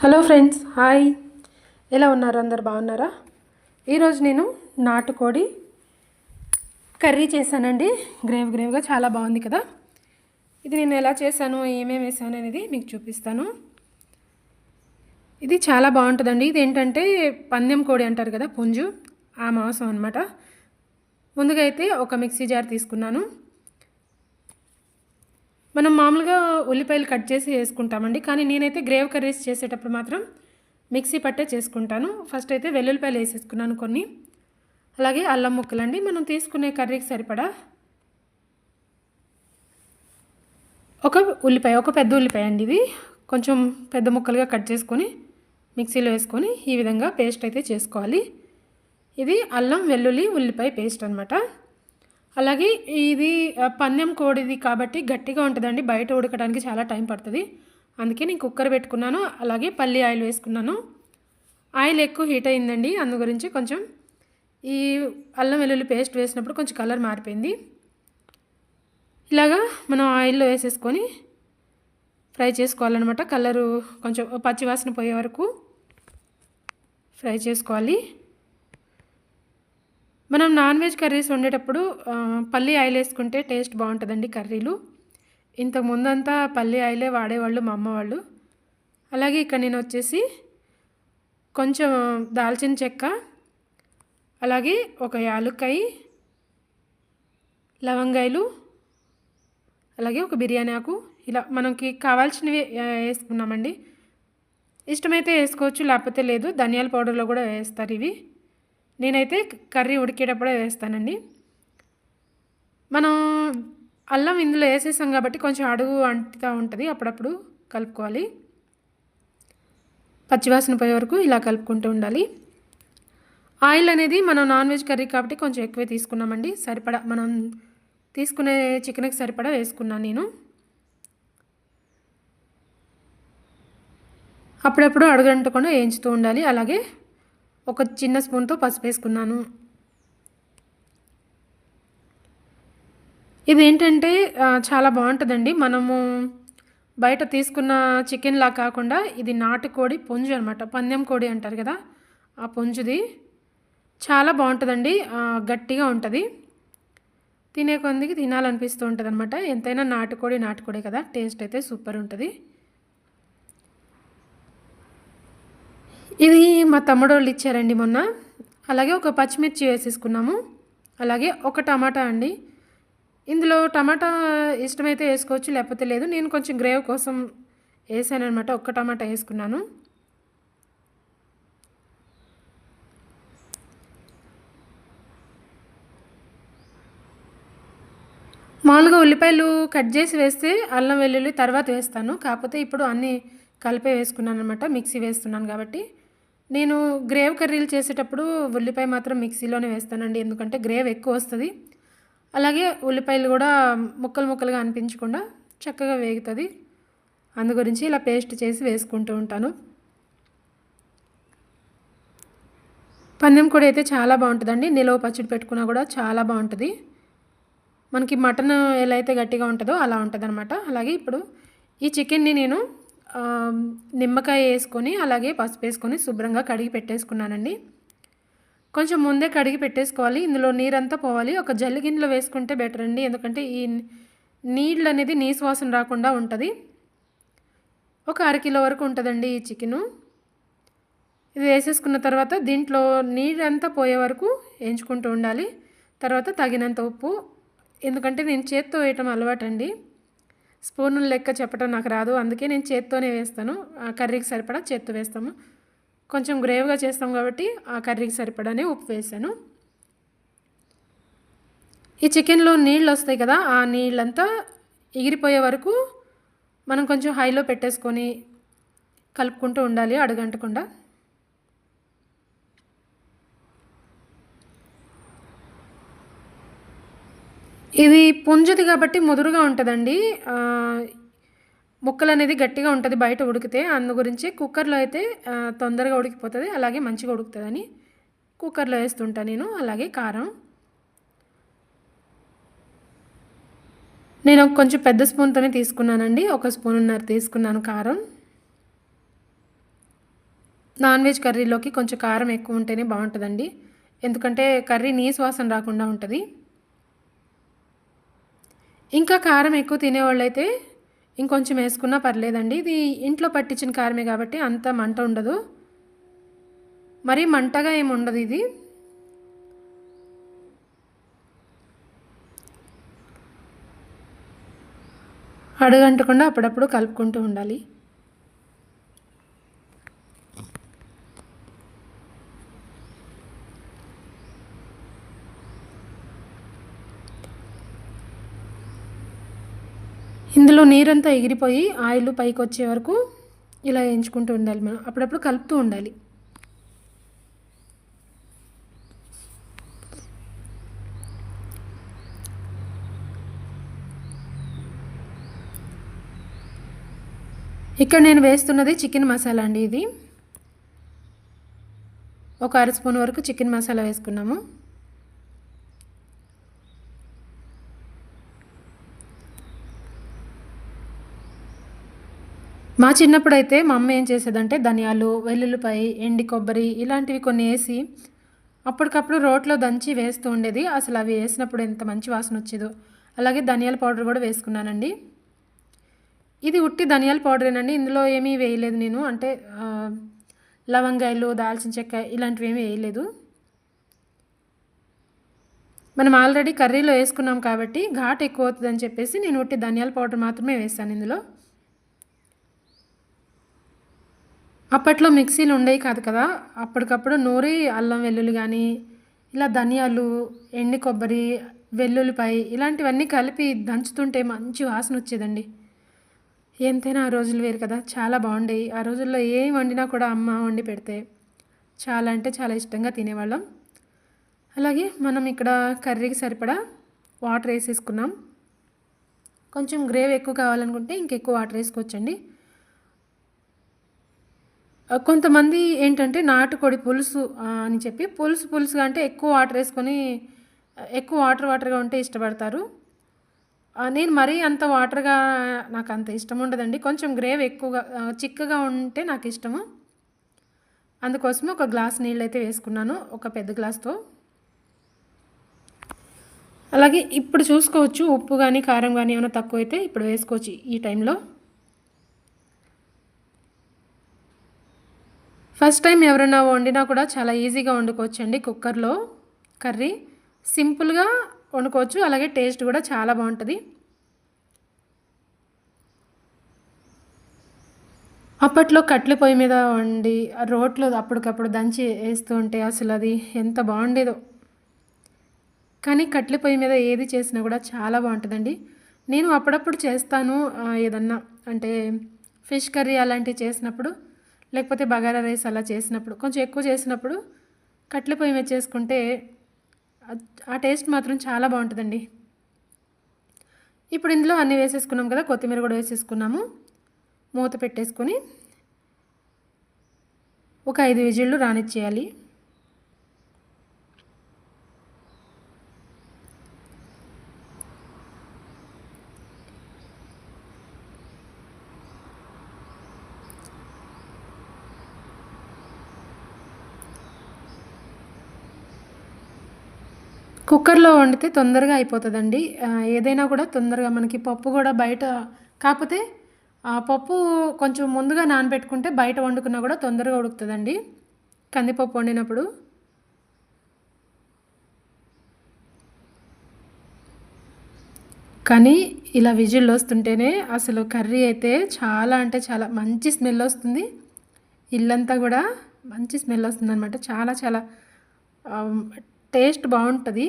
Hello friends hi. ఎలా ఉన్నారు అందరు? బాగున్నారా? ఈరోజు నేను నాటుకోడి కర్రీ చేశానండి. గ్రేవ్ గ్రేవ్గా చాలా బాగుంది కదా. ఇది నేను ఎలా చేశాను ఏమేమి వేసాను అనేది మీకు చూపిస్తాను. ఇది చాలా బాగుంటుందండి. ఇది ఏంటంటే పందెం కోడి అంటారు కదా పుంజు ఆ మాంసం అనమాట ముందుగా అయితే ఒక మిక్సీ జార్ తీసుకున్నాను. మనం మామూలుగా ఉల్లిపాయలు కట్ చేసి వేసుకుంటామండి కానీ నేనైతే గ్రేవ్ కర్రీస్ చేసేటప్పుడు మాత్రం మిక్సీ పట్టే చేసుకుంటాను. ఫస్ట్ అయితే వెల్లుల్లిపాయలు వేసేసుకున్నాను కొన్ని. అలాగే అల్లం ముక్కలండి మనం తీసుకునే కర్రీకి సరిపడా ఒక ఉల్లిపాయ ఒక పెద్ద ఉల్లిపాయ అండి ఇది. కొంచెం పెద్ద ముక్కలుగా కట్ చేసుకొని మిక్సీలో వేసుకొని ఈ విధంగా పేస్ట్ అయితే చేసుకోవాలి. ఇది అల్లం వెల్లుల్లి ఉల్లిపాయ పేస్ట్ అనమాట అలాగే ఇది పందెం కోడిది కాబట్టి గట్టిగా ఉంటుందండి. బయట ఉడకడానికి చాలా టైం పడుతుంది. అందుకే నేను కుక్కర్ పెట్టుకున్నాను. అలాగే పల్లి ఆయిల్ వేసుకున్నాను. ఆయిల్ ఎక్కువ హీట్ అయిందండి. అందు గురించి కొంచెం ఈ అల్లం వెల్లుల్లి పేస్ట్ వేసినప్పుడు కొంచెం కలర్ మారిపోయింది. ఇలాగా మనం ఆయిల్లో వేసేసుకొని ఫ్రై చేసుకోవాలన్నమాట. కలరు కొంచెం పచ్చివాసన పోయే వరకు ఫ్రై చేసుకోవాలి. మనం నాన్ వెజ్ కర్రీస్ వండేటప్పుడు పల్లి ఆయిల్ వేసుకుంటే టేస్ట్ బాగుంటుందండి కర్రీలు. ఇంతకు ముందంతా పల్లి ఆయిలే వాడేవాళ్ళు మా అమ్మ వాళ్ళు. అలాగే ఇక్కడ నేను వచ్చేసి కొంచెం దాల్చిన చెక్క అలాగే ఒక యాలుక్కాయ లవంగాయలు అలాగే ఒక బిర్యానీ ఆకు. ఇలా మనకి కావాల్సినవి వేసుకున్నామండి. ఇష్టమైతే వేసుకోవచ్చు లేకపోతే లేదు. ధనియాల పౌడర్లో కూడా వేస్తారు ఇవి. నేనైతే కర్రీ ఉడికేటప్పుడే వేస్తానండి. మనం అల్లం ఇందులో వేసేసాం కాబట్టి కొంచెం అడుగు అంటుతూ ఉంటుంది అప్పుడప్పుడు కలుపుకోవాలి. పచ్చివాసన పోయే వరకు ఇలా కలుపుకుంటూ ఉండాలి. ఆయిల్ అనేది మనం నాన్ వెజ్ కర్రీ కాబట్టి కొంచెం ఎక్కువే తీసుకున్నామండి. సరిపడా మనం తీసుకునే చికెన్కి సరిపడా వేసుకున్నాను నేను. అప్పుడప్పుడు అడుగంటకుండా వేయించుతూ ఉండాలి. అలాగే ఒక చిన్న స్పూన్తో పసుపు వేసుకున్నాను ఇది ఏంటంటే చాలా బాగుంటుందండి. మనము బయట తీసుకున్న చికెన్లా కాకుండా ఇది నాటుకోడి పుంజు అనమాట పందెం కోడి అంటారు కదా ఆ పుంజుది. చాలా బాగుంటుందండి. గట్టిగా ఉంటుంది. తినే కొందికి తినాలనిపిస్తూ ఉంటుంది అనమాట ఎంతైనా నాటుకోడి నాటుకోడే కదా. టేస్ట్ అయితే సూపర్ ఉంటుంది. ఇది మా తమ్ముడు వాళ్ళు ఇచ్చారండి మొన్న. అలాగే ఒక పచ్చిమిర్చి వేసేసుకున్నాము. అలాగే ఒక టమాటా అండి. ఇందులో టమాటా ఇష్టమైతే వేసుకోవచ్చు లేకపోతే లేదు. నేను కొంచెం గ్రేవ్ కోసం వేసాను అనమాట ఒక్క టమాటా వేసుకున్నాను. మామూలుగా ఉల్లిపాయలు కట్ చేసి వేస్తే అల్లం వెల్లుల్లి తర్వాత వేస్తాను. కాకపోతే ఇప్పుడు అన్నీ కలిపే వేసుకున్నాను అనమాట మిక్సీ వేస్తున్నాను కాబట్టి. నేను గ్రేవ్ కర్రీలు చేసేటప్పుడు ఉల్లిపాయ మాత్రం మిక్సీలోనే వేస్తానండి ఎందుకంటే గ్రేవ్ ఎక్కువ వస్తుంది. అలాగే ఉల్లిపాయలు కూడా ముక్కలు ముక్కలుగా అనిపించకుండా చక్కగా వేగుతుంది. అందు గురించి ఇలా పేస్ట్ చేసి వేసుకుంటూ ఉంటాను. పందెం కూడా అయితే చాలా బాగుంటుందండి. నిలవ పచ్చడి పెట్టుకున్నా కూడా చాలా బాగుంటుంది. మనకి మటన్ ఎలా అయితే గట్టిగా ఉంటుందో అలా ఉంటుంది అలాగే ఇప్పుడు ఈ చికెన్ని నేను నిమ్మకాయ వేసుకొని అలాగే పసుపు వేసుకొని శుభ్రంగా కడిగి పెట్టేసుకున్నానండి. కొంచెం ముందే కడిగి పెట్టేసుకోవాలి. ఇందులో నీరంతా పోవాలి. ఒక జల్లి గిన్నెలో వేసుకుంటే బెటర్ అండి. ఎందుకంటే ఈ నీళ్ళు అనేది నీసు రాకుండా ఉంటుంది. ఒక అరకిలో వరకు ఉంటుందండి ఈ చికెను. ఇది వేసేసుకున్న తర్వాత దీంట్లో నీరంతా పోయే వరకు వేయించుకుంటూ ఉండాలి. తర్వాత తగినంత ఉప్పు. ఎందుకంటే నేను చేత్తో వేయటం అలవాటండి. స్పూన్ల లెక్క చెప్పడం నాకు రాదు. అందుకే నేను చేత్తోనే వేస్తాను. ఆ కర్రీకి సరిపడా చేత్తో వేస్తాము. కొంచెం గ్రేవ్గా చేస్తాం కాబట్టి ఆ కర్రీకి సరిపడానే ఉప్పు వేసాను. ఈ చికెన్లో నీళ్ళు వస్తాయి కదా ఆ నీళ్ళంతా ఎగిరిపోయే వరకు మనం కొంచెం హైలో పెట్టేసుకొని కలుపుకుంటూ ఉండాలి అడుగంటకుండా. ఇది పుంజుది కాబట్టి ముదురుగా ఉంటుందండి. ముక్కలు అనేది గట్టిగా ఉంటుంది బయట ఉడికితే. అందు గురించి కుక్కర్లో అయితే తొందరగా ఉడికిపోతుంది అలాగే మంచిగా ఉడుకుతుందని కుక్కర్లో వేస్తుంటా నేను అలాగే కారం. నేను కొంచెం పెద్ద స్పూన్తోనే తీసుకున్నానండి. ఒక స్పూన్న్నర తీసుకున్నాను కారం. నాన్ వెజ్ కర్రీలోకి కొంచెం కారం ఎక్కువ ఉంటేనే బాగుంటుందండి. ఎందుకంటే కర్రీ నీ వాసన రాకుండా ఉంటుంది. ఇంకా కారం ఎక్కువ తినేవాళ్ళైతే ఇంకొంచెం వేసుకున్నా పర్లేదండి. ఇది ఇంట్లో పట్టించిన కారమే కాబట్టి అంత మంట ఉండదు. మరీ మంటగా ఏమి ఉండదు ఇది. అడుగంటకుండా అప్పుడప్పుడు కలుపుకుంటూ ఉండాలి. ఇందులో నీరంతా ఎగిరిపోయి ఆయిల్ పైకి వచ్చే వరకు ఇలా వేయించుకుంటూ ఉండాలి మనం. అప్పుడప్పుడు కలుపుతూ ఉండాలి. ఇక్కడ నేను వేస్తున్నది చికెన్ మసాలా అండి ఇది. ఒక అర స్పూన్ వరకు చికెన్ మసాలా వేసుకున్నాము. మా చిన్నప్పుడు అయితే మా అమ్మ ఏం చేసేదంటే ధనియాలు వెల్లుల్లిపాయ ఎండి కొబ్బరి ఇలాంటివి కొన్ని వేసి అప్పటికప్పుడు రోట్లో దంచి వేస్తూ ఉండేది. అసలు అవి వేసినప్పుడు ఎంత మంచి వాసన వచ్చేదో. అలాగే ధనియాల పౌడర్ కూడా వేసుకున్నానండి. ఇది ఉట్టి ధనియాల పౌడరేనండి ఇందులో ఏమీ వేయలేదు నేను. అంటే లవంగాయలు దాల్చిన చెక్క ఇలాంటివి ఏమీ వేయలేదు. మనం ఆల్రెడీ కర్రీలో వేసుకున్నాం కాబట్టి ఘాట్ ఎక్కువ అవుతుందని చెప్పేసి నేను ఉట్టి ధనియాల పౌడర్ మాత్రమే వేస్తాను ఇందులో. అప్పట్లో మిక్సీలు ఉండేవి కాదు కదా. అప్పటికప్పుడు నూరి అల్లం వెల్లుల్లి కానీ ఇలా ధనియాలు ఎండి కొబ్బరి వెల్లుల్లిపాయ ఇలాంటివన్నీ కలిపి దంచుతుంటే మంచి వాసన వచ్చేదండి. ఎంతైనా ఆ రోజులు వేరు కదా. చాలా బాగుండేవి. ఆ రోజుల్లో ఏం వండినా కూడా అమ్మ వండి పెడితే చాలా అంటే చాలా ఇష్టంగా తినేవాళ్ళం. అలాగే మనం ఇక్కడ కర్రీకి సరిపడా వాటర్ వేసేసుకున్నాం. కొంచెం గ్రేవీ ఎక్కువ కావాలనుకుంటే ఇంకెక్కువ వాటర్ వేసుకోవచ్చండి. కొంతమంది ఏంటంటే నాటుకోడి పులుసు అని చెప్పి పులుసు పులుసుగా అంటే ఎక్కువ వాటర్ వేసుకొని ఎక్కువ వాటర్ వాటర్గా ఉంటే ఇష్టపడతారు. నేను మరీ అంత వాటర్గా నాకు అంత ఇష్టం ఉండదండి. కొంచెం గ్రేవ్ ఎక్కువగా చిక్కగా ఉంటే నాకు ఇష్టము. అందుకోసం ఒక గ్లాస్ నీళ్ళు అయితే వేసుకున్నాను ఒక పెద్ద గ్లాస్తో. అలాగే ఇప్పుడు చూసుకోవచ్చు ఉప్పు కానీ కారం కానీ ఏమైనా తక్కువ అయితే ఇప్పుడు వేసుకోవచ్చు ఈ టైంలో. ఫస్ట్ టైం ఎవరైనా వండినా కూడా చాలా ఈజీగా వండుకోవచ్చు అండి కుక్కర్లో. కర్రీ సింపుల్గా వండుకోవచ్చు అలాగే టేస్ట్ కూడా చాలా బాగుంటుంది. అప్పట్లో కట్ల పొయ్యి మీద వండి రోట్లో అప్పటికప్పుడు దంచి వేస్తూ ఉంటే అసలు అది ఎంత బాగుండేదో. కానీ కట్ల పొయ్యి మీద ఏది చేసినా కూడా చాలా బాగుంటుందండి. నేను అప్పుడప్పుడు చేస్తాను ఏదన్నా అంటే ఫిష్ కర్రీ అలాంటివి చేసినప్పుడు లేకపోతే బగారా రైస్ అలా చేసినప్పుడు కొంచెం ఎక్కువ చేసినప్పుడు కట్ల పొయ్యి మీద చేసుకుంటే ఆ టేస్ట్ మాత్రం చాలా బాగుంటుందండి. ఇప్పుడు ఇందులో అన్నీ వేసేసుకున్నాం కదా కొత్తిమీర కూడా వేసేసుకున్నాము. మూత పెట్టేసుకొని ఒక ఐదు విజిళ్ళు రానిచ్చేయాలి. కుక్కర్లో వండితే తొందరగా అయిపోతుందండి. ఏదైనా కూడా తొందరగా మనకి పప్పు కూడా బయట కాకపోతే పప్పు కొంచెం ముందుగా నానబెట్టుకుంటే బయట వండుకున్నా కూడా తొందరగా ఉడుకుతుందండి. కందిపప్పు వండినప్పుడు. కానీ ఇలా విజిల్ వస్తుంటేనే అసలు కర్రీ అయితే చాలా అంటే చాలా మంచి స్మెల్ వస్తుంది. ఇల్లంతా కూడా మంచి స్మెల్ వస్తుంది అనమాట చాలా చాలా టేస్ట్ బాగుంటుంది.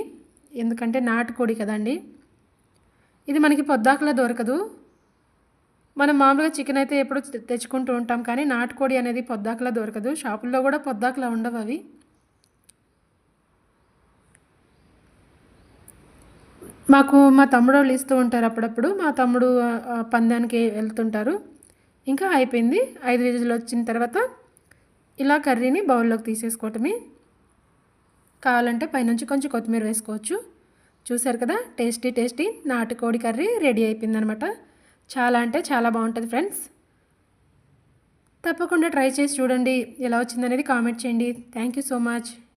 ఎందుకంటే నాటుకోడి కదండి. ఇది మనకి పొద్దాకలా దొరకదు. మనం మామూలుగా చికెన్ అయితే ఎప్పుడు తెచ్చుకుంటూ ఉంటాం. కానీ నాటుకోడి అనేది పొద్దాకలా దొరకదు. షాపుల్లో కూడా పొద్దాకలా ఉండవు అవి. మాకు మా తమ్ముడు వాళ్ళు ఇస్తూ ఉంటారు అప్పుడప్పుడు. మా తమ్ముడు పందానికి వెళ్తుంటారు. ఇంకా అయిపోయింది. ఐదు రోజులు వచ్చిన తర్వాత ఇలా కర్రీని బౌల్లోకి తీసేసుకోవటమే. కావాలంటే పైనుంచి కొంచెం కొత్తిమీర వేసుకోవచ్చు. చూసారు కదా? టేస్టీ టేస్టీ నాటుకోడి కర్రీ రెడీ అయిపోయిందనమాట చాలా అంటే చాలా బాగుంటుంది ఫ్రెండ్స్. తప్పకుండా ట్రై చేసి చూడండి. ఎలా వచ్చిందనేది కామెంట్ చేయండి. Thank you so much